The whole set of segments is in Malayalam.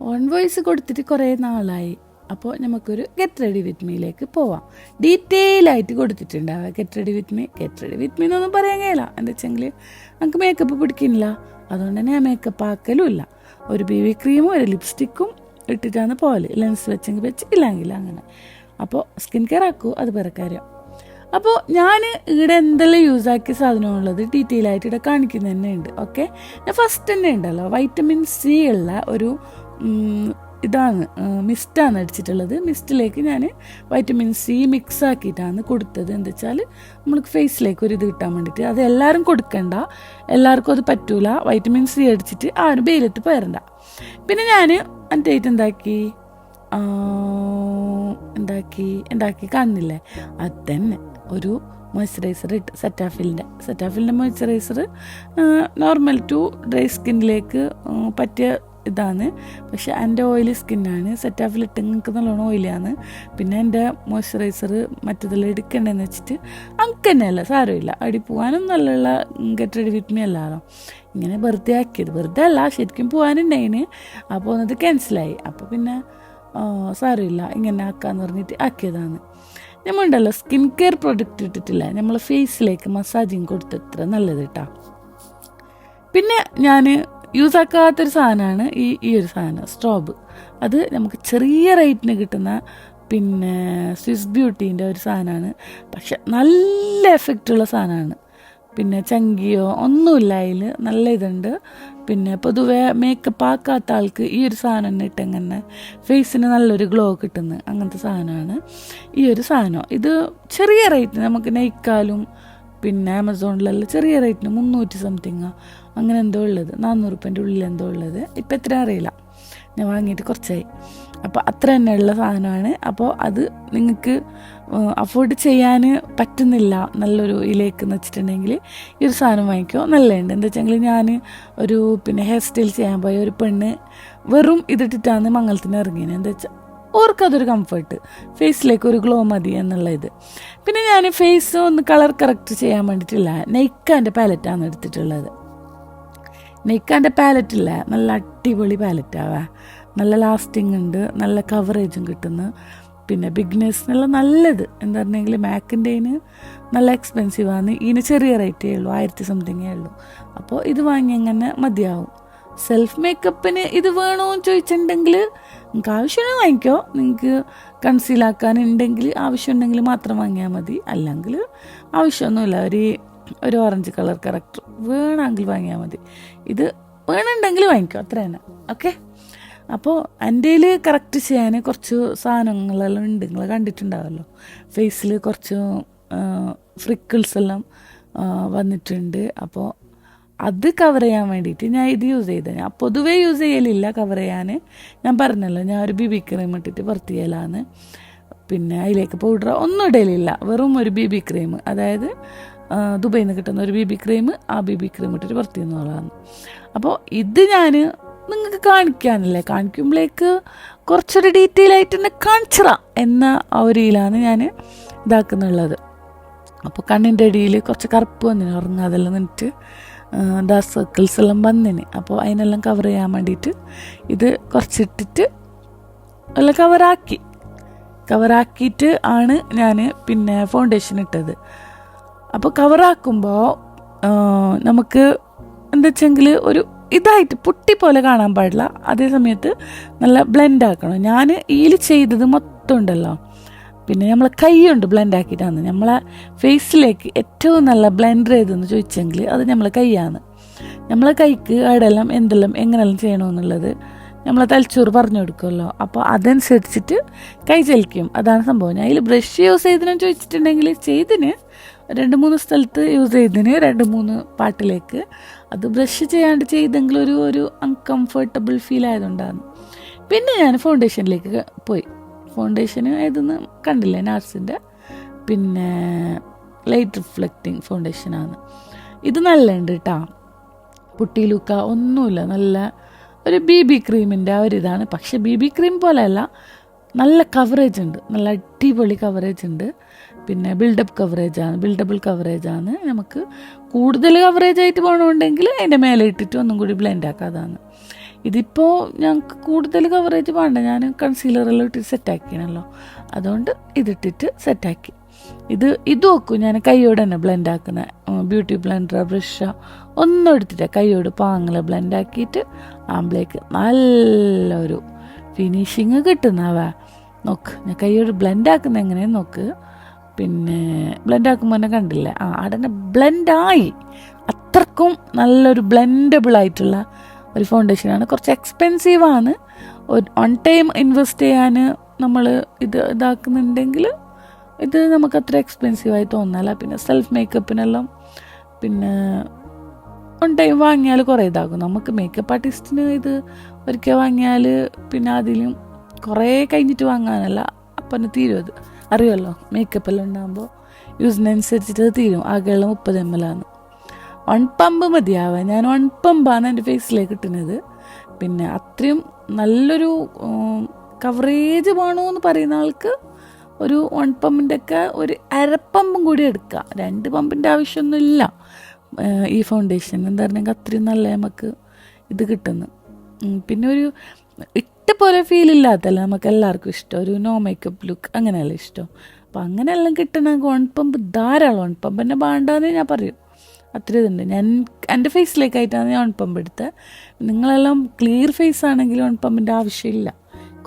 ഓൺ വോയിസ് കൊടുത്തിട്ട് കുറേ നാളായി. അപ്പോൾ നമുക്കൊരു ഗെറ്റ് റെഡി വിത്ത് മീയിലേക്ക് പോവാം. ഡീറ്റെയിൽ ആയിട്ട് കൊടുത്തിട്ടുണ്ടാവുക get ready with me get ready with me എന്നൊന്നും പറയാൻ കഴിയില്ല. എന്താ വെച്ചെങ്കിൽ നമുക്ക് മേക്കപ്പ് പിടിക്കുന്നില്ല. അതുകൊണ്ട് തന്നെ ആ മേക്കപ്പ് ആക്കലും ഇല്ല. ഒരു ബി വി ക്രീമും ഒരു ലിപ്സ്റ്റിക്കും ഇട്ടിട്ടാണ് പോകൽ ലെൻസ് വെച്ചെങ്കിൽ വെച്ച് ഇല്ലെങ്കിൽ അങ്ങനെ. അപ്പോൾ സ്കിൻ കെയർ ആക്കൂ. അത് വേറെ കാര്യം. അപ്പോൾ ഞാൻ ഇവിടെ എന്തെല്ലാം യൂസ് ആക്കിയ സാധനമുള്ളത് ഡീറ്റെയിൽ ആയിട്ട് ഇവിടെ കാണിക്കുന്നത് തന്നെ ഉണ്ട്. ഓക്കെ ഞാൻ ഫസ്റ്റ് തന്നെ ഉണ്ടല്ലോ. വൈറ്റമിൻ സി ഉള്ള ഒരു ഇതാണ് മിസ്റ്റാണ് അടിച്ചിട്ടുള്ളത്. മിസ്റ്റിലേക്ക് ഞാൻ വൈറ്റമിൻ സി മിക്സ് ആക്കിയിട്ടാണ് കൊടുത്തത്. എന്താ വെച്ചാൽ നമ്മൾക്ക് ഫേസിലേക്ക് ഒരു ഇത് കിട്ടാൻ വേണ്ടിയിട്ട്. അത് എല്ലാവരും കൊടുക്കണ്ട. എല്ലാവർക്കും അത് പറ്റൂല. വൈറ്റമിൻ സി അടിച്ചിട്ട് ആരും വെയിലത്ത് പോരണ്ട. പിന്നെ ഞാൻ എന്റെ എന്താക്കി? ഉണ്ടാക്കി എന്താക്കി? കാണുന്നില്ലേ അത് തന്നെ ഒരു മോയ്സ്ചറൈസർ ഇട്ട് സെറ്റാഫിലിന്റെ സെറ്റാഫിലിന്റെ മോയ്സ്ചറൈസർ നോർമൽ ടു ഡ്രൈ സ്കിന്നിലേക്ക് പറ്റിയ ഇതാണ്. പക്ഷെ എന്റെ ഓയിലി സ്കിന്നാണ് സെറ്റാഫിൽ ഇട്ട് നിങ്ങൾക്ക് നല്ലോണം ഓയിലാണ് പിന്നെ എന്റെ മോയ്സ്ചറൈസർ മറ്റേതെല്ലാം എടുക്കണ്ടെന്ന് വെച്ചിട്ട് അങ്ക് തന്നെയല്ല സാരമില്ല. അടി പോകാനും നല്ലുള്ള ഗെറ്റ് റെഡി വിത്ത് മീ ഇങ്ങനെ വെറുതെ ആക്കിയത്. വെറുതെ അല്ല ശരിക്കും പോകാനുണ്ടായിന് അപ്പോൾ അത് ക്യാൻസലായി അപ്പോൾ പിന്നെ സാരമില്ല. ഇങ്ങനെ ആക്കാന്ന് പറഞ്ഞിട്ട് ആക്കിയതാണ്. നമ്മളുണ്ടല്ലോ സ്കിൻ കെയർ പ്രൊഡക്റ്റ് ഇട്ടിട്ടില്ല? നമ്മൾ ഫേസിലേക്ക് മസാജിങ് കൊടുത്തത്ര നല്ലത് കേട്ടോ പിന്നെ ഞാൻ യൂസ് ആക്കാത്തൊരു സാധനമാണ് ഈ ഈ ഒരു സാധനം സ്ട്രോബ് അത് നമുക്ക് ചെറിയ റേറ്റിന് കിട്ടുന്ന പിന്നെ സ്വിസ് ബ്യൂട്ടീന്റെ ഒരു സാധനമാണ്. പക്ഷെ നല്ല എഫക്റ്റുള്ള സാധനമാണ്. പിന്നെ ചങ്കിയോ ഒന്നുമില്ല അതിൽ. നല്ല ഇതുണ്ട്. പിന്നെ പൊതുവെ മേക്കപ്പ് ആക്കാത്ത ആൾക്ക് ഈ ഒരു സാധനം തന്നെ ഇട്ടെങ്ങനെ ഫേസിന് നല്ലൊരു ഗ്ലോ കിട്ടുന്ന അങ്ങനത്തെ സാധനമാണ്. ഈ ഒരു സാധനം. ഇത് ചെറിയ റേറ്റിന് നമുക്ക് നെയ്ക്കാലും പിന്നെ ആമസോണിലെല്ലാം ചെറിയ റേറ്റിന് മുന്നൂറ്റി സംതിങ് അങ്ങനെ എന്തോ ഉള്ളത്? നാനൂറ് റുപ്യന്റെ ഉള്ളിൽ എന്തോ ഉള്ളത്? ഇപ്പം എത്ര അറിയില്ല. ഞാൻ വാങ്ങിയിട്ട് കുറച്ചായി. അപ്പോൾ അത്ര തന്നെ ഉള്ള സാധനമാണ്. അപ്പോൾ അത് നിങ്ങൾക്ക് അഫോർഡ് ചെയ്യാൻ പറ്റുന്നില്ല നല്ലൊരു ഇതിലേക്ക് എന്ന് വെച്ചിട്ടുണ്ടെങ്കിൽ ഈ ഒരു സാധനം വാങ്ങിക്കോ. നല്ലതുണ്ട്. എന്താ വെച്ചെങ്കിൽ ഞാൻ ഒരു പിന്നെ ഹെയർ സ്റ്റൈൽ ചെയ്യാൻ പോയ ഒരു പെണ്ണ് വെറും ഇതിട്ടിട്ടാണ് മംഗളത്തിന് ഇറങ്ങിയത്. എന്താ വെച്ചാൽ ഓർക്കതൊരു കംഫർട്ട് ഫേസിലേക്ക് ഒരു ഗ്ലോ മതി എന്നുള്ള ഇത് പിന്നെ ഞാൻ ഫേസ് ഒന്ന് കളർ കറക്റ്റ് ചെയ്യാൻ വേണ്ടിയിട്ടില്ല. നെയ്ക്കാന്റെ പാലറ്റാണ് എടുത്തിട്ടുള്ളത്. നെയ്ക്കാന്റെ പാലറ്റില്ല നല്ല അടിപൊളി പാലറ്റാവാ നല്ല ലാസ്റ്റിംഗ് ഉണ്ട് നല്ല കവറേജും കിട്ടുന്നു. പിന്നെ ബിഗ്നെസ്സിനുള്ള നല്ലത്. എന്താ പറഞ്ഞെങ്കിൽ മാക്കിന്റെന് നല്ല എക്സ്പെൻസീവ് ആണ്. ഇതിന് ചെറിയ റേറ്റേ ഉള്ളൂ ആയിരത്തി സംതിങ്ങേ ഉള്ളൂ. അപ്പോൾ ഇത് വാങ്ങി അങ്ങനെ മതിയാവും? സെൽഫ് മേക്കപ്പിന് ഇത് വേണോ എന്ന് ചോദിച്ചിട്ടുണ്ടെങ്കിൽ നിങ്ങൾക്ക് ആവശ്യമാണ് വാങ്ങിക്കോ. നിങ്ങൾക്ക് കൺസീലാക്കാനുണ്ടെങ്കിൽ ആവശ്യമുണ്ടെങ്കിൽ മാത്രം വാങ്ങിയാൽ മതി. അല്ലെങ്കിൽ ആവശ്യമൊന്നുമില്ല. ഒരു ഒരു ഓറഞ്ച് കളർ കറക്റ്റ് വേണമെങ്കിൽ വാങ്ങിയാൽ മതി. ഇത് വേണമെങ്കിൽ വാങ്ങിക്കും അത്ര തന്നെ. ഓക്കെ അപ്പോൾ എന്റെ കറക്റ്റ് ചെയ്യാൻ കുറച്ച് സാധനങ്ങളെല്ലാം ഉണ്ട് നിങ്ങൾ കണ്ടിട്ടുണ്ടാവുമല്ലോ ഫേസിൽ കുറച്ച് ഫ്രിക്കിൾസ് എല്ലാം വന്നിട്ടുണ്ട്. അപ്പോൾ അത് കവർ ചെയ്യാൻ വേണ്ടിയിട്ട് ഞാൻ ഇത് യൂസ് ചെയ്തത്. ഞാൻ പൊതുവേ യൂസ് ചെയ്യലില്ല കവർ ചെയ്യാൻ ഞാൻ പറഞ്ഞല്ലോ ഞാൻ ഒരു ബി ബി ക്രീം ഇട്ടിട്ട് പുറത്ത് ചെയ്യലാണ് പിന്നെ അതിലേക്ക് പൗഡർ ഒന്നും ഇടലില്ല. വെറും ഒരു ബി ബി ക്രീം അതായത് ദുബൈയിൽ നിന്ന് കിട്ടുന്ന ഒരു ബി ബി ക്രീം ആ ബി ബി ക്രീം ഇട്ടിട്ട് വൃത്തി എന്നുള്ളതാണ് അപ്പോൾ ഇത് ഞാൻ നിങ്ങൾക്ക് കാണിക്കാനല്ലേ? കാണിക്കുമ്പോഴേക്ക് കുറച്ചൊരു ഡീറ്റെയിൽ ആയിട്ട് തന്നെ കാണിച്ചറ എന്ന ആ ഒരു രീതിയിലാണ് ഞാൻ ഇതാക്കുന്നുള്ളത്. അപ്പോൾ കണ്ണിന്റെ അടിയിൽ കുറച്ച് കറുപ്പ് വന്നിന് ഉറങ്ങുക അതെല്ലാം നിന്നിട്ട് ദാ സർക്കിൾസ് എല്ലാം വന്നിന്. അപ്പോൾ അതിനെല്ലാം കവർ ചെയ്യാൻ വേണ്ടിയിട്ട് ഇത് കുറച്ചിട്ടിട്ട് എല്ലാം കവറാക്കി കവറാക്കിയിട്ട് ആണ് ഞാൻ പിന്നെ ഫൗണ്ടേഷൻ ഇട്ടത്. അപ്പോൾ കവറാക്കുമ്പോൾ നമുക്ക് എന്താ വെച്ചെങ്കിൽ ഒരു ഇതായിട്ട് പുട്ടി പോലെ കാണാൻ പാടില്ല. അതേ സമയത്ത് നല്ല ബ്ലെൻഡ് ആക്കണം. ഞാൻ ഇതിൽ ചെയ്തത് മൊത്തം ഉണ്ടല്ലോ. പിന്നെ നമ്മൾ കൈയുണ്ട് ബ്ലെൻഡ് ആക്കിയിട്ടാണ് നമ്മളെ ഫേസിലേക്ക് ഏറ്റവും നല്ല ബ്ലെൻഡർ ഏതെന്ന് ചോദിച്ചെങ്കിൽ അത് നമ്മളെ കൈയാണ് നമ്മളെ കൈക്ക് അവിടെല്ലാം എന്തെല്ലാം എങ്ങനെല്ലാം ചെയ്യണമെന്നുള്ളത് നമ്മളെ തലച്ചോറ് പറഞ്ഞു കൊടുക്കുമല്ലോ. അപ്പോൾ അതനുസരിച്ചിട്ട് കൈ ചലിക്കും. അതാണ് സംഭവം. ഞാൻ അതിൽ ബ്രഷ് യൂസ് ചെയ്തതിനെന്ന് ചോദിച്ചിട്ടുണ്ടെങ്കിൽ ചെയ്തിന് രണ്ട് മൂന്ന് സ്ഥലത്ത് യൂസ് ചെയ്തതിന് രണ്ട് മൂന്ന് പാട്ടിലേക്ക്. അത് ബ്രഷ് ചെയ്യാണ്ട് ചെയ്തെങ്കിൽ ഒരു ഒരു അൺകംഫർട്ടബിൾ ഫീൽ ആയതുകൊണ്ടാണ്. പിന്നെ ഞാൻ ഫൗണ്ടേഷനിലേക്ക് പോയി. ഫൗണ്ടേഷന് ഏതെന്ന് കണ്ടില്ലേ നാർസിന്റെ പിന്നെ ലൈറ്റ് റിഫ്ലക്റ്റിംഗ് ഫൗണ്ടേഷനാണ് ഇത് നല്ലുണ്ട് കേട്ടോ ലുക്ക ഒന്നുമില്ല. നല്ല ഒരു ബി ബി ക്രീമിന്റെ ആ ഒരു ഇതാണ്. പക്ഷെ ബി ബി ക്രീം പോലെയല്ല. നല്ല കവറേജ് ഉണ്ട്. നല്ല അടിപൊളി കവറേജ് ഉണ്ട്. പിന്നെ ബിൽഡപ്പ് കവറേജ് ആണ്. ബിൽഡബിൾ കവറേജ് ആണ്. നമുക്ക് കൂടുതൽ കവറേജ് ആയിട്ട് പോകണമെന്നുണ്ടെങ്കിൽ അതിന്റെ മേലെ ഇട്ടിട്ട് ഒന്നും കൂടി ബ്ലെൻഡ് ആക്കാതാണ്. ഇതിപ്പോൾ ഞങ്ങൾക്ക് കൂടുതൽ കവറേജ് വേണ്ട. ഞാൻ കൺസീലറെല്ലാം ഇട്ടിട്ട് സെറ്റാക്കിയാണല്ലോ അതുകൊണ്ട് ഇതിട്ടിട്ട് സെറ്റാക്കി ഇത് ഇത് നോക്കും. ഞാൻ കൈയോട് തന്നെ ബ്ലെൻഡ് ആക്കുന്ന ബ്യൂട്ടി ബ്ലെൻഡർ ബ്രഷ് ഒന്നും എടുത്തിട്ട് കൈയോട് പാങ്ങളെ ബ്ലെൻഡ് ആക്കിയിട്ട് ആമ്പിലേക്ക് നല്ലൊരു ഫിനിഷിങ് കിട്ടുന്നവ. നോക്ക്. ഞാൻ കൈയോട് ബ്ലെൻഡ് ആക്കുന്ന എങ്ങനെയെന്ന് നോക്ക്. പിന്നെ ബ്ലെൻഡ് ആക്കുമ്പോൾ തന്നെ കണ്ടില്ലേ? ആ അടനെ ബ്ലെൻഡായി. അത്രക്കും നല്ലൊരു ബ്ലെൻഡബിൾ ആയിട്ടുള്ള ഒരു ഫൗണ്ടേഷനാണ്. കുറച്ച് എക്സ്പെൻസീവാണ്. വൺ ടൈം ഇൻവെസ്റ്റ് ചെയ്യാൻ നമ്മൾ ഇത് ഇതാക്കുന്നുണ്ടെങ്കിൽ ഇത് നമുക്ക് അത്ര എക്സ്പെൻസീവായി തോന്നല. പിന്നെ സെൽഫ് മേക്കപ്പിനെല്ലാം പിന്നെ വൺ ടൈം വാങ്ങിയാൽ കുറേ ഇതാകും. നമുക്ക് മേക്കപ്പ് ആർട്ടിസ്റ്റിന് ഇത് ഒരിക്കൽ വാങ്ങിയാൽ പിന്നെ അതിലും കുറേ കഴിഞ്ഞിട്ട് വാങ്ങാനല്ല. അപ്പം തീരും അത്. അറിയുമല്ലോ? മേക്കപ്പ് എല്ലാം ഉണ്ടാകുമ്പോൾ യൂസിനനുസരിച്ചിട്ട് തീരും. ആകെയുള്ള മുപ്പത് എം എൽ ആണ്. വൺ പമ്പ് മതിയാവാൻ ഞാൻ വൺ പമ്പാണ് എന്റെ ഫേസിലേക്ക് ഇട്ടുന്നത്. പിന്നെ അത്രയും നല്ലൊരു കവറേജ് വേണോ എന്ന് പറയുന്ന ആൾക്ക് ഒരു വൺ പമ്പിന്റെ ഒക്കെ ഒരു അരപ്പമ്പും കൂടി എടുക്കുക രണ്ട് പമ്പിന്റെ ആവശ്യമൊന്നുമില്ല. ഈ ഫൗണ്ടേഷൻ എന്താ പറഞ്ഞെങ്കിൽ അത്രയും നല്ല നമുക്ക് ഇത് കിട്ടുന്നു. പിന്നെ ഒരു ഇട്ട പോലെ ഫീൽ ഇല്ലാത്തല്ല നമുക്ക് എല്ലാവർക്കും ഇഷ്ടം. ഒരു നോ മേക്കപ്പ് ലുക്ക് അങ്ങനെയല്ല ഇഷ്ടം? അപ്പം അങ്ങനെയെല്ലാം കിട്ടണ വൺ പമ്പ് ധാരാളം വൺ എന്നെ വേണ്ടാന്ന് ഞാൻ പറയും. അത്ര ഇതുണ്ട്. ഞാൻ എന്റെ ഫേസിലേക്കായിട്ടാണ് ഞാൻ വൺ പമ്പ് എടുത്തത് നിങ്ങളെല്ലാം ക്ലിയർ ഫേസ് ആണെങ്കിൽ വൺ പമ്പിന്റെ ആവശ്യമില്ല.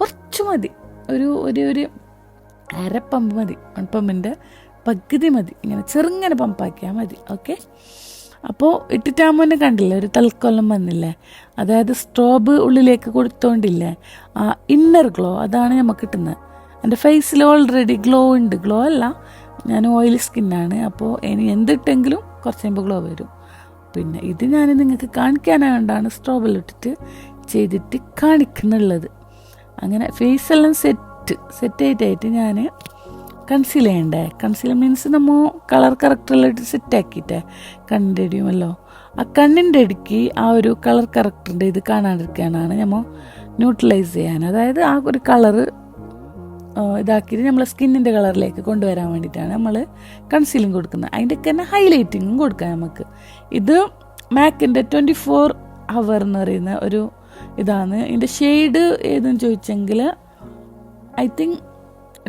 കുറച്ച് മതി. ഒരു ഒരു ഒരു അരപ്പമ്പ് പമ്പ് മതി. വൺ പമ്പിന്റെ പകുതി മതി. ഇങ്ങനെ ചെറുങ്ങനെ പമ്പാക്കിയാൽ മതി. ഓക്കെ അപ്പോൾ ഇട്ടിട്ടാകുമ്പോൾ കണ്ടില്ലേ? ഒരു തൽക്കൊല്ലം വന്നില്ലേ? അതായത് സ്ട്രോബ് ഉള്ളിലേക്ക് കൊടുത്തോണ്ടില്ലേ? ആ ഇന്നർ ഗ്ലോ അതാണ് നമുക്ക് കിട്ടുന്നത്. എന്റെ ഫേസിൽ ഓൾറെഡി ഗ്ലോ ഉണ്ട്. ഗ്ലോ അല്ല ഞാൻ ഓയിലി സ്കിന്നാണ് അപ്പോൾ ഇനി എന്തിട്ടെങ്കിലും കുറച്ച് കഴിയുമ്പോൾ ഗ്ലോ വരും. പിന്നെ ഇത് ഞാൻ നിങ്ങൾക്ക് കാണിക്കാനായതുകൊണ്ടാണ് സ്ട്രോബിൽ ഇട്ടിട്ട് ചെയ്തിട്ട് കാണിക്കുന്നുള്ളത്. അങ്ങനെ ഫേസ് എല്ലാം സെറ്റ് സെറ്റ് ആയിട്ടായിട്ട് ഞാൻ കൺസീൽ ചെയ്യണ്ടേ? കൺസീൽ മീൻസ് നമ്മൾ കളർ കറക്റ്ററിലായിട്ട് സെറ്റ് ആക്കിയിട്ടേ? കണ്ണിന്റെ അടിയുമല്ലോ ആ കണ്ണിന്റെ അടിക്ക് ആ ഒരു കളർ കറക്റ്ററിന്റെ ഇത് കാണാണ്ടിരിക്കാനാണ് നമ്മൾ ന്യൂട്രലൈസ് ചെയ്യാൻ. അതായത് ആ ഒരു കളറ് ഇതാക്കിയിട്ട് നമ്മളെ സ്കിന്നിന്റെ കളറിലേക്ക് കൊണ്ടുവരാൻ വേണ്ടിയിട്ടാണ് നമ്മൾ കൺസീലിങ് കൊടുക്കുന്നത്. അതിന്റെ തന്നെ ഹൈലൈറ്റിങ്ങും കൊടുക്കാം നമുക്ക് ഇത് മാക്കിന്റെ ട്വന്റി ഫോർ ഹവർ എന്ന് പറയുന്ന ഒരു ഇതാണ്. ഇതിന്റെ ഷെയ്ഡ് ഏതെന്ന് ചോദിച്ചെങ്കിൽ ഐ തിങ്ക്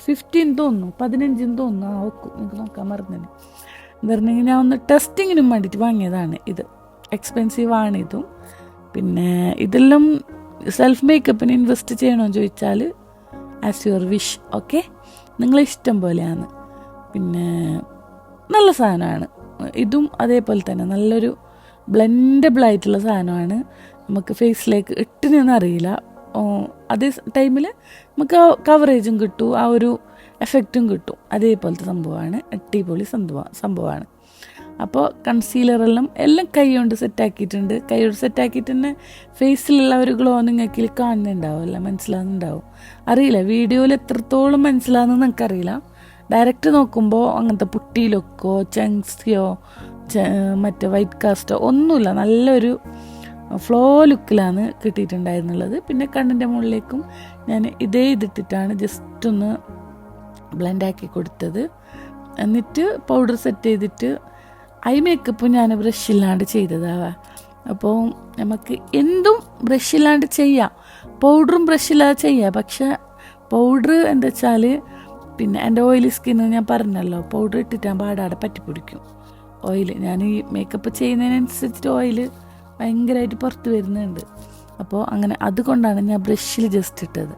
ഫിഫ്റ്റീൻ തോന്നുന്നു പതിനഞ്ചിന് തോന്നുന്നു. ആ ഓക്കു നിങ്ങൾക്ക് നോക്കാൻ മറന്നു എന്ന് പറഞ്ഞെങ്കിൽ ഞാൻ ഒന്ന് ടെസ്റ്റിങ്ങിനും വേണ്ടിയിട്ട് വാങ്ങിയതാണ് ഇത്. എക്സ്പെൻസീവ് ആണ് ഇതും. പിന്നെ ഇതെല്ലാം സെൽഫ് മേക്കപ്പിന് ഇൻവെസ്റ്റ് ചെയ്യണമെന്ന് ചോദിച്ചാൽ ആസ് യുവർ വിഷ് ഓക്കെ നിങ്ങളിഷ്ടം പോലെയാണ്. പിന്നെ നല്ല സാധനമാണ്. ഇതും അതേപോലെ തന്നെ നല്ലൊരു ബ്ലെൻഡബിൾ ആയിട്ടുള്ള സാധനമാണ്. നമുക്ക് ഫേസിലേക്ക് ഇട്ടിനെന്ന് അറിയില്ല. അതേ ടൈമിൽ നമുക്ക് കവറേജും കിട്ടും ആ ഒരു എഫക്റ്റും കിട്ടും. അതേപോലത്തെ സംഭവമാണ് അടിപൊളി സംഭവം സംഭവമാണ്. അപ്പോൾ കൺസീലറെല്ലാം എല്ലാം കൈ കൊണ്ട് സെറ്റാക്കിയിട്ടുണ്ട് കൈ കൊണ്ട് സെറ്റാക്കിയിട്ട് തന്നെ ഫേസിലുള്ള ഒരു ഗ്ലോ നിങ്ങൾക്ക് കാണുന്നുണ്ടാവുമല്ല മനസ്സിലാകുന്നുണ്ടാവും അറിയില്ല വീഡിയോയിൽ എത്രത്തോളം മനസ്സിലാകുന്നത് നിങ്ങൾക്കറിയില്ല. ഡയറക്റ്റ് നോക്കുമ്പോൾ അങ്ങനത്തെ പുട്ടിയിലൊക്കോ ചങ്സിയോ മറ്റേ വൈറ്റ് കാസ്റ്റോ ഒന്നുമില്ല. നല്ലൊരു ഫ്ലോ ലുക്കിലാണ് കിട്ടിയിട്ടുണ്ടായിരുന്നുള്ളത്. പിന്നെ കണ്ണിന്റെ മുകളിലേക്കും ഞാൻ ഇതേ ഇതിട്ടിട്ടാണ് ജസ്റ്റ് ഒന്ന് ബ്ലെൻഡാക്കി കൊടുത്തത്. എന്നിട്ട് പൗഡർ സെറ്റ് ചെയ്തിട്ട് ഐ മേക്കപ്പ് ഞാൻ ബ്രഷില്ലാണ്ട് ചെയ്തതാവാ. അപ്പോൾ നമുക്ക് എന്തും ബ്രഷില്ലാണ്ട് ചെയ്യാം. പൗഡറും ബ്രഷില്ലാതെ ചെയ്യാം. പക്ഷെ പൗഡർ എന്താ വെച്ചാൽ പിന്നെ എന്റെ ഓയിലി സ്കിന്ന് ഞാൻ പറഞ്ഞല്ലോ പൗഡർ ഇട്ടിട്ടാകുമ്പോൾ പാടാടെ പറ്റിപ്പിടിക്കും. ഓയിൽ ഞാൻ ഈ മേക്കപ്പ് ചെയ്യുന്നതിനനുസരിച്ചിട്ട് ഓയിൽ ഭയങ്കരമായിട്ട് പുറത്ത് വരുന്നുണ്ട്. അപ്പോൾ അങ്ങനെ അതുകൊണ്ടാണ് ഞാൻ ബ്രഷിൽ ജസ്റ്റ് ഇട്ടത്.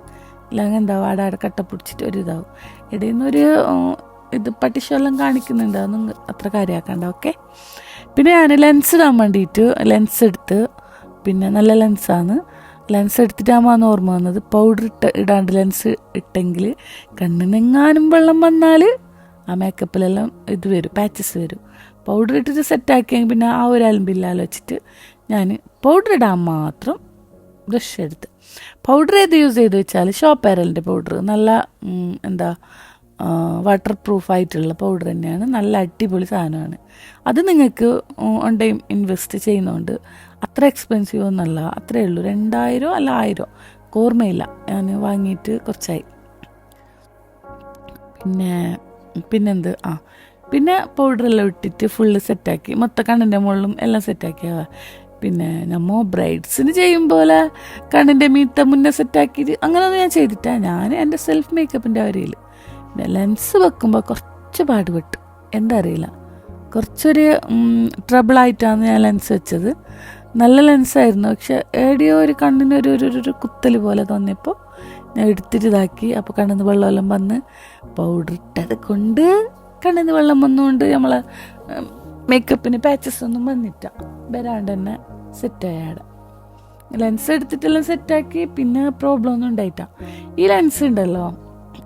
ഇല്ലെങ്കിൽ എന്താ വാടാടെ കട്ട പിടിച്ചിട്ട് ഒരു ഇതാവും. ഇടയിൽ നിന്നൊരു ഇത് പട്ടിഷെല്ലാം കാണിക്കുന്നുണ്ട്. അതൊന്നും അത്ര കാര്യമാക്കണ്ട ഓക്കെ പിന്നെ ഞാൻ ലെൻസ് ഇടാൻ വേണ്ടിയിട്ട് ലെൻസ് എടുത്ത് പിന്നെ നല്ല ലെൻസാണ് ലെൻസ് എടുത്തിട്ടാകുമ്പോൾ ഓർമ്മ വന്നത് പൗഡർ ഇട്ട് ഇടാണ്ട് ലെൻസ് ഇട്ടെങ്കിൽ കണ്ണിനെങ്ങാനും വെള്ളം വന്നാൽ ആ മേക്കപ്പിലെല്ലാം ഇത് വരും പാച്ചസ് വരും. പൗഡർ ഇട്ടിട്ട് സെറ്റാക്കിയെങ്കിൽ പിന്നെ ആ ഒരു അലമ്പില്ലാലോ വെച്ചിട്ട് ഞാൻ പൗഡർ ഇടാൻ മാത്രം ബ്രഷ് എടുത്ത്. പൗഡർ ഏത് യൂസ് ചെയ്ത് വെച്ചാൽ ഷോപ്പ് എയറലിന്റെ പൗഡർ നല്ല എന്താ വാട്ടർ പ്രൂഫ് ആയിട്ടുള്ള പൗഡർ തന്നെയാണ്. നല്ല അടിപൊളി സാധനമാണ്. അത് നിങ്ങൾക്ക് ഓൺ ഇൻവെസ്റ്റ് ചെയ്യുന്നതുകൊണ്ട് അത്ര എക്സ്പെൻസീവ് ഒന്നല്ല. അത്രയേ ഉള്ളൂ. രണ്ടായിരം അല്ല ആയിരം. ഓർമ്മയില്ല. ഞാൻ വാങ്ങിയിട്ട് കുറച്ചായി. പിന്നെ പിന്നെന്ത്? ആ. പിന്നെ പൗഡറെല്ലാം ഇട്ടിട്ട് ഫുള്ള് സെറ്റാക്കി മൊത്തം കണ്ണിന്റെ മുകളിലും എല്ലാം സെറ്റാക്കിയാ പിന്നെ നമ്മ ബ്രൈഡ്സിന് ചെയ്യും പോലെ കണ്ണിന്റെ മീത്ത മുന്നേ സെറ്റാക്കിയിട്ട് അങ്ങനെയൊന്നും ഞാൻ ചെയ്തിട്ടാ ഞാൻ എന്റെ സെൽഫ് മേക്കപ്പിന്റെ അവരിയിൽ പിന്നെ ലെൻസ് വെക്കുമ്പോൾ കുറച്ച് പാടുപെട്ടു. എന്താ അറിയില്ല. കുറച്ചൊരു ട്രബിൾ ആയിട്ടാണ് ഞാൻ ലെൻസ് വെച്ചത്. നല്ല ലെൻസായിരുന്നു പക്ഷെ ഏടിയോ ഒരു കണ്ണിന് ഒരു ഒരു ഒരു കുത്തൽ പോലെ തോന്നിയപ്പോൾ ഞാൻ എടുത്തിട്ട് ഇതാക്കി. അപ്പോൾ കണ്ണിന്ന് വെള്ളമെല്ലാം വന്ന് പൗഡർ ഇട്ടത് കൊണ്ട് കണ്ണിന്ന് വെള്ളം വന്നുകൊണ്ട് നമ്മൾ മേക്കപ്പിന് പാച്ചസ് ഒന്നും വന്നിട്ട വരാണ്ട് തന്നെ സെറ്റായ ലെൻസ് എടുത്തിട്ടെല്ലാം സെറ്റാക്കി പിന്നെ പ്രോബ്ലം ഒന്നും ഉണ്ടായിട്ട ഈ ലെൻസ് ഉണ്ടല്ലോ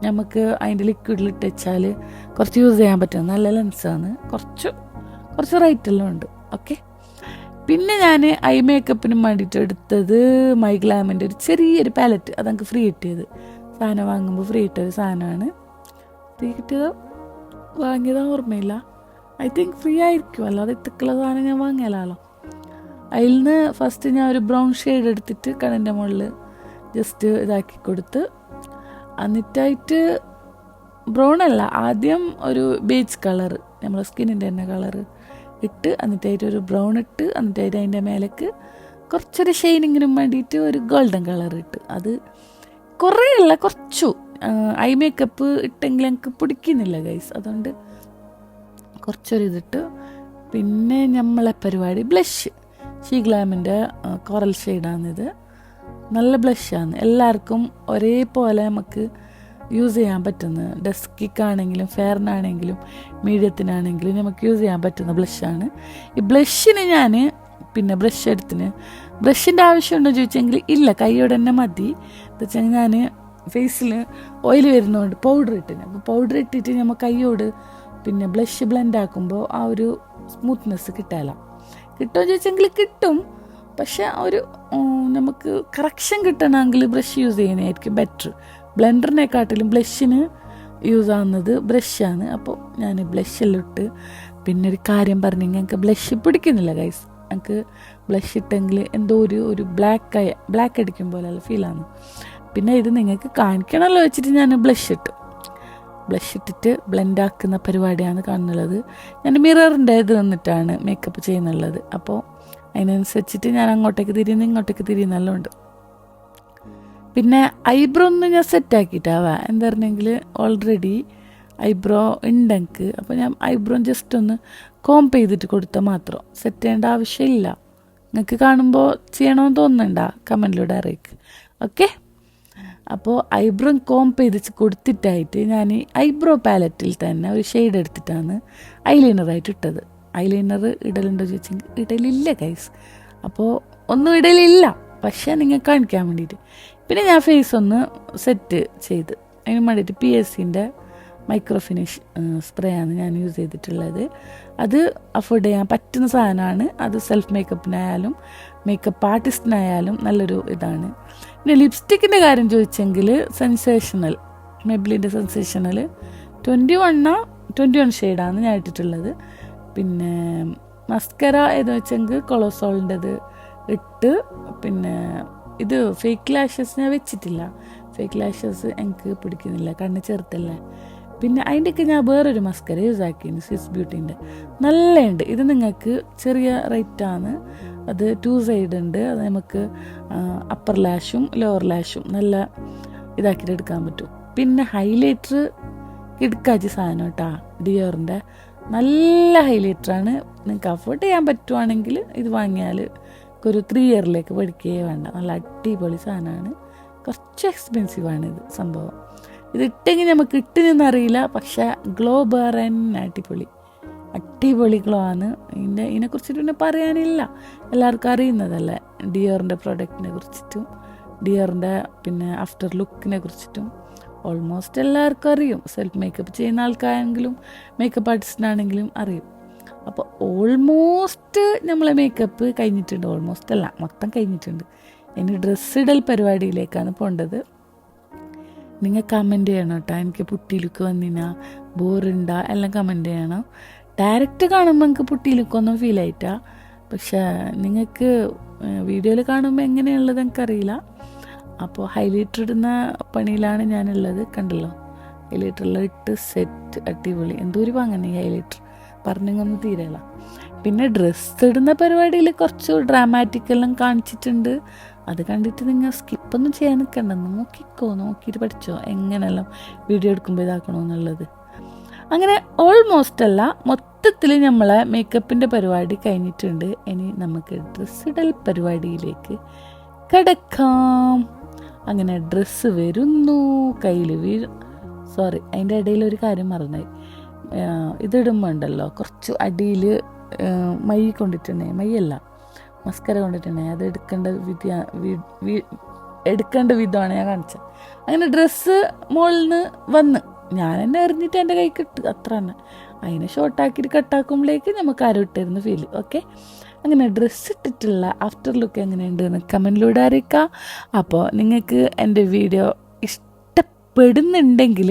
നമുക്ക് അതിന്റെ ലിക്വിഡിൽ ഇട്ട് വെച്ചാൽ കുറച്ച് യൂസ് ചെയ്യാൻ പറ്റും നല്ല ലെൻസാണ് കുറച്ച് കുറച്ച് റേറ്റ് എല്ലാം ഉണ്ട്. ഓക്കെ പിന്നെ ഞാൻ ഐ മേക്കപ്പിനും വേണ്ടിയിട്ട് എടുത്തത് മൈ മൈഗ്ലാമിന്റെ ഒരു ചെറിയൊരു പാലറ്റ് അത് എനിക്ക് ഫ്രീ കിട്ടിയത്. സാധനം വാങ്ങുമ്പോൾ ഫ്രീ കിട്ടിയൊരു സാധനമാണ്. ഫ്രീ കിട്ടിയത്? വാങ്ങിയത് ഓർമ്മയില്ല. ഐ തിങ്ക് ഫ്രീ ആയിരിക്കും. അല്ലാതെ ഇത്തക്കുള്ള സാധനം ഞാൻ വാങ്ങിയാലോ അതിൽ നിന്ന് ഫസ്റ്റ് ഞാൻ ഒരു ബ്രൗൺ ഷെയ്ഡ് എടുത്തിട്ട് കണ്ണിന്റെ മുകളിൽ ജസ്റ്റ് ഇതാക്കി കൊടുത്ത് എന്നിട്ടായിട്ട് ബ്രൗൺ അല്ല ആദ്യം ഒരു ബേജ് കളറ് നമ്മളെ സ്കിന്നിന്റെ തന്നെ കളറ് ഇട്ട് എന്നിട്ടായിട്ട് ഒരു ബ്രൗൺ ഇട്ട് എന്നിട്ടായിട്ട് അതിന്റെ മേലേക്ക് കുറച്ചൊരു ഷെയ്നിങ്ങിനും വേണ്ടിയിട്ട് ഒരു ഗോൾഡൻ കളർ ഇട്ട്. അത് കുറേ ഉള്ള കുറച്ചു ഐ മേക്കപ്പ് ഇട്ടെങ്കിൽ എനിക്ക് പിടിക്കുന്നില്ല ഗൈസ് അതുകൊണ്ട് കുറച്ചൊരു ഇതിട്ട്. പിന്നെ നമ്മളെ പരിപാടി ബ്ലഷ് ഷീഗ്ലാമിന്റെ കോറൽ ഷെയ്ഡാണിത് നല്ല ബ്ലഷാണ് എല്ലാവർക്കും ഒരേപോലെ നമുക്ക് യൂസ് ചെയ്യാൻ പറ്റുന്ന ഡെസ്കിക്കാണെങ്കിലും ഫെയറിനാണെങ്കിലും മീഡിയത്തിനാണെങ്കിലും നമുക്ക് യൂസ് ചെയ്യാൻ പറ്റുന്ന ബ്ലഷാണ് ഈ ബ്ലഷിന് ഞാൻ പിന്നെ ബ്രഷ് എടുത്തിന്. ബ്രഷിന്റെ ആവശ്യമുണ്ടോ ചോദിച്ചെങ്കിൽ ഇല്ല കൈയോടെ തന്നെ മതി. എന്താ വെച്ചാൽ ഞാൻ ഫേസിൽ ഓയിൽ വരുന്നതുകൊണ്ട് പൗഡർ ഇട്ടിന്. അപ്പോൾ പൗഡർ ഇട്ടിട്ട് നമ്മൾ കൈയോട് പിന്നെ ബ്ലഷ് ബ്ലെൻഡ് ആക്കുമ്പോൾ ആ ഒരു സ്മൂത്ത്നെസ് കിട്ടാല. കിട്ടുമോ ചോദിച്ചെങ്കിൽ കിട്ടും. പക്ഷെ ഒരു നമുക്ക് കറക്ഷൻ കിട്ടണമെങ്കിൽ ബ്രഷ് യൂസ് ചെയ്യുന്നതായിരിക്കും ബെറ്റർ ബ്ലെൻഡറിനെക്കാട്ടിലും ബ്ലഷിന് യൂസ് ആവുന്നത് ബ്രഷാണ്. അപ്പോൾ ഞാൻ ബ്ലഷെല്ലാം ഇട്ട് പിന്നെ ഒരു കാര്യം പറഞ്ഞെങ്കിൽ എനിക്ക് ബ്ലഷ് പിടിക്കുന്നില്ല ഗൈസ് എനിക്ക് ബ്ലഷ് ഇട്ടെങ്കിൽ എന്തോ ഒരു ഒരു ബ്ലാക്ക് ബ്ലാക്ക് അടിക്കും പോലെയുള്ള ഫീലാണ് പിന്നെ ഇത് നിങ്ങൾക്ക് കാണിക്കണമല്ലോ വെച്ചിട്ട് ഞാൻ ബ്ലഷ് ഇട്ടു. ബ്ലഷ് ഇട്ടിട്ട് ബ്ലെൻഡ് ആക്കുന്ന പരിപാടിയാണ് കാണുന്നുള്ളത് ഞാൻ മിററിന്റെ ഇത് വന്നിട്ടാണ് മേക്കപ്പ് ചെയ്യുന്നുള്ളത്. അപ്പോൾ അതിനനുസരിച്ചിട്ട് ഞാൻ അങ്ങോട്ടേക്ക് തിരിയുന്നു ഇങ്ങോട്ടേക്ക് തിരിയുന്നെല്ലാം ഉണ്ട് പിന്നെ ഐബ്രോ ഒന്നും ഞാൻ സെറ്റാക്കിയിട്ടാവാ എന്താ പറഞ്ഞെങ്കിൽ ഓൾറെഡി ഐബ്രോ ഉണ്ടെങ്കിൽ അപ്പോൾ ഞാൻ ഐബ്രോ ജസ്റ്റ് ഒന്ന് കോംപ് ചെയ്തിട്ട് കൊടുത്താൽ മാത്രം. സെറ്റ് ചെയ്യേണ്ട ആവശ്യമില്ല. നിങ്ങൾക്ക് കാണുമ്പോൾ ചെയ്യണമെന്ന് തോന്നുന്നുണ്ടാ? കമന്റിലൂടെ അറിയിക്ക് ഓക്കെ അപ്പോൾ ഐബ്രോ കോംപ് ചെയ്ത് കൊടുത്തിട്ടായിട്ട് ഞാൻ ഐബ്രോ പാലറ്റിൽ തന്നെ ഒരു ഷെയ്ഡ് എടുത്തിട്ടാണ് ഐലൈനറായിട്ട് ഇട്ടത്. ഐലൈനർ ഇടലുണ്ടോ ചോദിച്ചെങ്കിൽ ഇടലില്ല ഗൈസ് അപ്പോൾ ഒന്നും ഇടലില്ല. പക്ഷേ നിങ്ങൾ കാണിക്കാൻ വേണ്ടിയിട്ട്. പിന്നെ ഞാൻ ഫേസ് ഒന്ന് സെറ്റ് ചെയ്ത്. അതിന് വേണ്ടിയിട്ട് പി എസ് സിന്റെ മൈക്രോ ഫിനിഷ് സ്പ്രേ ആണ് ഞാൻ യൂസ് ചെയ്തിട്ടുള്ളത്. അത് അഫോർഡ് ചെയ്യാൻ പറ്റുന്ന സാധനമാണ്. അത് സെൽഫ് മേക്കപ്പിനായാലും മേക്കപ്പ് ആർട്ടിസ്റ്റിനായാലും നല്ലൊരു ഇതാണ്. പിന്നെ ലിപ്സ്റ്റിക്കിന്റെ കാര്യം ചോദിച്ചെങ്കിൽ സെൻസേഷണൽ മെബിളിന്റെ സെൻസേഷണൽ ട്വന്റി വണ്ണ ട്വന്റി വൺ ഷെയ്ഡാണ് ഞാൻ ഇട്ടിട്ടുള്ളത്. പിന്നെ മസ്കര ഏതെന്ന് വെച്ചെങ്കിൽ കൊളോസോളിന്റെത് ഇട്ട് പിന്നെ ഇത് ഫേക്ക് ലാഷസ് ഞാൻ വെച്ചിട്ടില്ല. ഫേക്ക് ലാഷസ് എനിക്ക് പിടിക്കുന്നില്ല കണ്ണ് ചെറുത്തല്ലേ പിന്നെ അതിന്റെയൊക്കെ ഞാൻ വേറൊരു മസ്കര യൂസ് ആക്കിയിരുന്നു സ്വിസ് ബ്യൂട്ടീന്റെ നല്ലുണ്ട് ഇത് നിങ്ങൾക്ക് ചെറിയ റേറ്റാണ് അത് ടു സൈഡ് ഉണ്ട്. അത് നമുക്ക് അപ്പർ ലാഷും ലോവർ ലാഷും നല്ല ഇതാക്കിയിട്ട് എടുക്കാൻ പറ്റും. പിന്നെ ഹൈലൈറ്റർ കിടക്കാച്ചി സാധനം കേട്ടാ ഡിയോറിന്റെ നല്ല ഹൈലൈറ്ററാണ് നിങ്ങൾക്ക് അഫോർഡ് ചെയ്യാൻ പറ്റുവാണെങ്കിൽ ഇത് വാങ്ങിയാൽ ഒരു ത്രീ ഇയറിലേക്ക് പഠിക്കുകയേ വേണ്ട. നല്ല അടിപൊളി സാധനമാണ്. കുറച്ച് എക്സ്പെൻസീവാണ് ഇത് സംഭവം. ഇത് ഇട്ടെങ്കിൽ നമുക്ക് ഇട്ടിനെന്നറിയില്ല പക്ഷെ ഗ്ലോ ബേറൻ അടിപൊളി. അടിപൊളി ഗ്ലോ ആണ്. ഇതിന്റെ ഇതിനെക്കുറിച്ചിട്ട് പിന്നെ പറയാനില്ല. എല്ലാവർക്കും അറിയുന്നതല്ലേ? ഡിയറിന്റെ പ്രൊഡക്റ്റിനെ കുറിച്ചിട്ടും ഡിയറിന്റെ പിന്നെ ആഫ്റ്റർ ലുക്കിനെ കുറിച്ചിട്ടും. ഓൾമോസ്റ്റ് എല്ലാവർക്കും അറിയും. സെൽഫ് മേക്കപ്പ് ചെയ്യുന്ന ആൾക്കാരെങ്കിലും മേക്കപ്പ് ആർട്ടിസ്റ്റിനാണെങ്കിലും അറിയും. അപ്പോൾ ഓൾമോസ്റ്റ് നമ്മളെ മേക്കപ്പ് കഴിഞ്ഞിട്ടുണ്ട് ഓൾമോസ്റ്റ് അല്ല മൊത്തം കഴിഞ്ഞിട്ടുണ്ട്. ഇനി ഡ്രസ്സ് ഇടൽ പരിപാടിയിലേക്കാണ് പോകേണ്ടത് നിങ്ങൾ കമന്റ് ചെയ്യണം കേട്ടോ. എനിക്ക് പുട്ടി ലുക്ക് വന്നിനാ ബോറുണ്ട എല്ലാം കമന്റ് ചെയ്യണം. ഡയറക്റ്റ് കാണുമ്പോൾ എനിക്ക് പുട്ടി ലുക്കൊന്നും ഫീൽ ആയിട്ടാ. പക്ഷേ നിങ്ങൾക്ക് വീഡിയോയിൽ കാണുമ്പോൾ എങ്ങനെയുള്ളത് എനിക്കറിയില്ല. അപ്പോൾ ഹൈലൈറ്റർ ഇടുന്ന പണിയിലാണ് ഞാനുള്ളത് കണ്ടല്ലോ. ഹൈലൈറ്ററെല്ലാം ഇട്ട് സെറ്റ് അടിപൊളി. എന്തോ ഒരു വാങ്ങുന്നേ ഹൈലൈറ്റർ പറഞ്ഞൊന്നും തീരല. പിന്നെ ഡ്രസ്സ് ഇടുന്ന പരിപാടിയിൽ കുറച്ച് ഡ്രാമാറ്റിക്കെല്ലാം കാണിച്ചിട്ടുണ്ട്. അത് കണ്ടിട്ട് നിങ്ങൾ സ്കിപ്പൊന്നും ചെയ്യാൻ നിൽക്കണ്ട നോക്കിക്കോ നോക്കിയിട്ട് പഠിച്ചോ. എങ്ങനെയെല്ലാം വീഡിയോ എടുക്കുമ്പോൾ ഇതാക്കണോ എന്നുള്ളത്. അങ്ങനെ ഓൾമോസ്റ്റ് അല്ല മൊത്തത്തിൽ നമ്മളെ മേക്കപ്പിന്റെ പരിപാടി കഴിഞ്ഞിട്ടുണ്ട്. ഇനി നമുക്ക് ഡ്രസ്സ് ഇടൽ പരിപാടിയിലേക്ക് കിടക്കാം. അങ്ങനെ ഡ്രസ്സ് വരുന്നു കയ്യിൽ വീഴും സോറി അതിന്റെ ഇടയിൽ ഒരു കാര്യം മറന്നായി. ഇതിടുമ്പോൾ ഉണ്ടല്ലോ കുറച്ച് അടിയിൽ മൈ കൊണ്ടിട്ടുണ്ടേ? മയ്യല്ല മസ്കര കൊണ്ടിട്ടുണ്ടേ? അത് എടുക്കേണ്ട വിദ്യ വി- വി- എടുക്കേണ്ട വിധമാണ് ഞാൻ കാണിച്ചത്. അങ്ങനെ ഡ്രസ്സ് മുകളിൽ നിന്ന് വന്ന്. ഞാൻ എന്നെ എറിഞ്ഞിട്ട് എന്റെ കൈ കിട്ടും അത്ര തന്നെ. അതിനെ ഷോർട്ടാക്കിയിട്ട് കട്ടാക്കുമ്പോഴേക്ക് നമുക്ക് ആരും ഇട്ടായിരുന്നു ഫീൽ ഓക്കെ അങ്ങനെ ഡ്രസ്സ് ഇട്ടിട്ടുള്ള ആഫ്റ്റർ ലുക്ക് എങ്ങനെയുണ്ട് എന്ന് കമന്റിലൂടെ അറിയിക്കുക അപ്പോൾ നിങ്ങൾക്ക് എന്റെ വീഡിയോ ഇഷ്ടപ്പെടുന്നുണ്ടെങ്കിൽ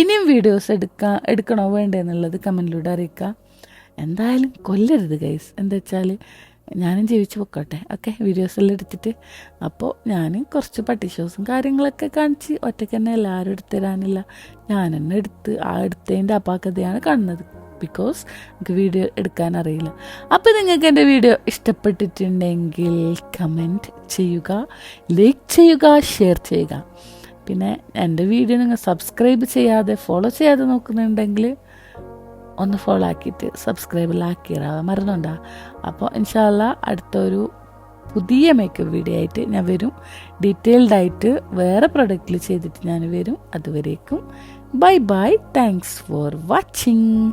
ഇനിയും വീഡിയോസ് എടുക്കാം എടുക്കണോ വേണ്ടേ എന്നുള്ളത് കമന്റിലൂടെ അറിയിക്കുക എന്തായാലും കൊല്ലരുത് ഗൈസ് എന്താ വെച്ചാൽ ഞാനും ജീവിച്ചു പൊക്കോട്ടെ. ഓക്കെ വീഡിയോസെല്ലാം എടുത്തിട്ട്. അപ്പോൾ ഞാൻ കുറച്ച് പട്ടി ഷോസും കാര്യങ്ങളൊക്കെ കാണിച്ച് ഒറ്റയ്ക്ക് തന്നെ എല്ലാവരും എടുത്തു തരാനില്ല. ഞാൻ തന്നെ എടുത്ത് ആ എടുത്തതിന്റെ അപാകതയാണ് കാണുന്നത്. ബിക്കോസ് എനിക്ക് വീഡിയോ എടുക്കാൻ അറിയില്ല. അപ്പോൾ നിങ്ങൾക്ക് എന്റെ വീഡിയോ ഇഷ്ടപ്പെട്ടിട്ടുണ്ടെങ്കിൽ കമന്റ് ചെയ്യുക ലൈക്ക് ചെയ്യുക ഷെയർ ചെയ്യുക. പിന്നെ എന്റെ വീഡിയോ നിങ്ങൾ സബ്സ്ക്രൈബ് ചെയ്യാതെ ഫോളോ ചെയ്യാതെ നോക്കുന്നുണ്ടെങ്കിൽ ഒന്ന് ഫോളോ ആക്കിയിട്ട് സബ്സ്ക്രൈബിലാക്കിയിടാ മറന്നുണ്ട. അപ്പോൾ ഇൻഷാല്ല അടുത്തൊരു പുതിയ മേക്കപ്പ് വീഡിയോ ആയിട്ട് ഞാൻ വരും. ഡീറ്റെയിൽഡ് ആയിട്ട് വേറെ പ്രൊഡക്റ്റിൽ ചെയ്തിട്ട് ഞാൻ വരും. അതുവരേക്കും bye bye thanks for watching